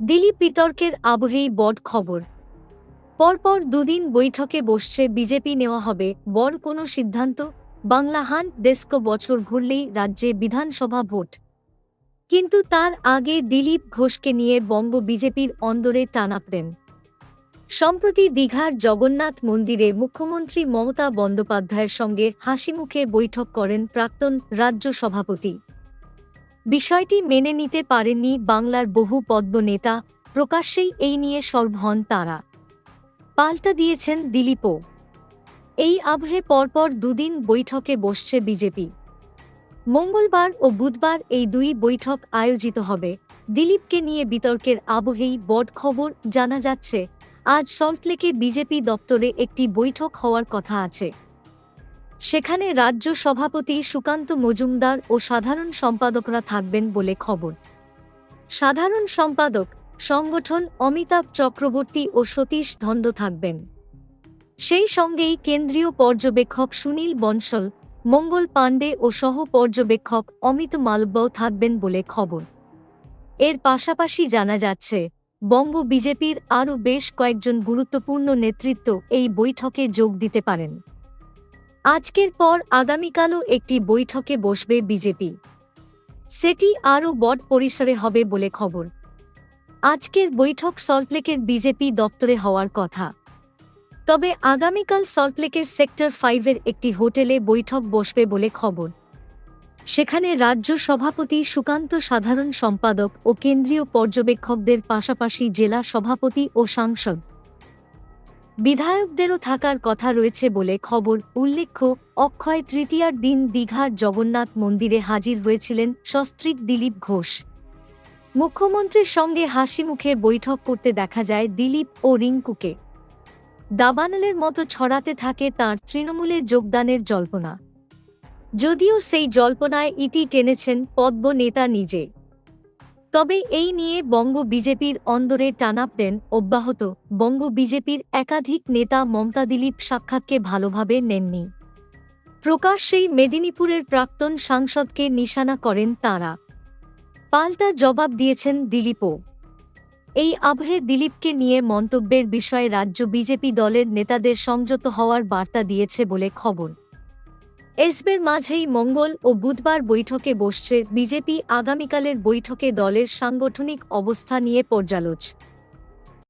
দিলীপ বিতর্কের আবহেই বড় খবর। পরপর দুদিন বৈঠকে বসছে বিজেপি নেওয়া হবে বড় কোনো সিদ্ধান্ত, বাংলা হান ডেস্ক বছর ঘুরলেই রাজ্যে বিধানসভা ভোট। কিন্তু তার আগে দিলীপ ঘোষকে নিয়ে বঙ্গ বিজেপির অন্দরে টানাপ্রেম সম্প্রতি দীঘার জগন্নাথ মন্দিরে মুখ্যমন্ত্রী মমতা বন্দ্যোপাধ্যায়ের সঙ্গে হাসিমুখে বৈঠক করেন প্রাক্তন রাজ্য সভাপতি। বিষয়টি মেনে নিতে পারেননি বাংলার বহু পদ্ম নেতা, প্রকাশ্যেই এই নিয়ে সরব হন তাঁরা। পাল্টা দিয়েছেন দিলীপও। এই আবহে পরপর দুদিন বৈঠকে বসছে বিজেপি। মঙ্গলবার ও বুধবার এই দুই বৈঠক আয়োজিত হবে। দিলীপকে নিয়ে বিতর্কের আবহেই বড় খবর জানা যাচ্ছে, আজ সল্টলেকে বিজেপি দপ্তরে একটি বৈঠক হওয়ার কথা আছে। সেখানে রাজ্য সভাপতি সুকান্ত মজুমদার ও সাধারণ সম্পাদকরা থাকবেন বলে খবর। সাধারণ সম্পাদক সংগঠন অমিতাভ চক্রবর্তী ও সতীশ ধন্দ থাকবেন। সেই সঙ্গেই কেন্দ্রীয় পর্যবেক্ষক সুনীল বনশল মঙ্গল পাণ্ডে ও সহ পর্যবেক্ষক অমিত মালব্যও থাকবেন বলে খবর। এর পাশাপাশি জানা যাচ্ছে, বঙ্গ বিজেপির আরও বেশ কয়েকজন গুরুত্বপূর্ণ নেতৃত্ব এই বৈঠকে যোগ দিতে পারেন। আজকের পর আগামীকালও একটি বৈঠকে বসবে বিজেপি। সেটি আরও বড় পরিসরে হবে বলে খবর। আজকের বৈঠক সল্টলেকের বিজেপি দপ্তরে হওয়ার কথা। তবে আগামীকাল সল্টলেকের সেক্টর ফাইভের একটি হোটেলে বৈঠক বসবে বলে খবর। সেখানে রাজ্য সভাপতি সুকান্ত সাধারণ সম্পাদক ও কেন্দ্রীয় পর্যবেক্ষকদের পাশাপাশি জেলা সভাপতি ও সাংসদ বিধায়কদেরও থাকার কথা রয়েছে বলে খবর। উল্লেখ্য, অক্ষয় তৃতীয়ার দিন দীঘার জগন্নাথ মন্দিরে হাজির হয়েছিলেন সস্ত্রীক দিলীপ ঘোষ। মুখ্যমন্ত্রীর সঙ্গে হাসি মুখে বৈঠক করতে দেখা যায় দিলীপ ও রিঙ্কুকে। দাবানলের মতো ছড়াতে থাকে তার তৃণমূলে যোগদানের জল্পনা। যদিও সেই জল্পনায় ইতি টেনেছেন পদ্ম নেতা নিজে। তবে এই নিয়ে বঙ্গ বিজেপির অন্দরে টানাপ্রেন অব্যাহত। বঙ্গ বিজেপির একাধিক নেতা মমতা দিলীপ সাক্ষাৎকে ভালোভাবে নেননি। প্রকাশ্যেই মেদিনীপুরের প্রাক্তন সাংসদকে নিশানা করেন তাঁরা। পাল্টা জবাব দিয়েছেন দিলীপও। এই আবহে দিলীপকে নিয়ে মন্তব্যের বিষয়ে রাজ্য বিজেপি দলের নেতাদের সংযত হওয়ার বার্তা দিয়েছে বলে খবর। এসবের মাঝেই মঙ্গল ও বুধবার বৈঠকে বসছে বিজেপি। আগামীকালের বৈঠকে দলের সাংগঠনিক অবস্থা নিয়ে পর্যালোচ।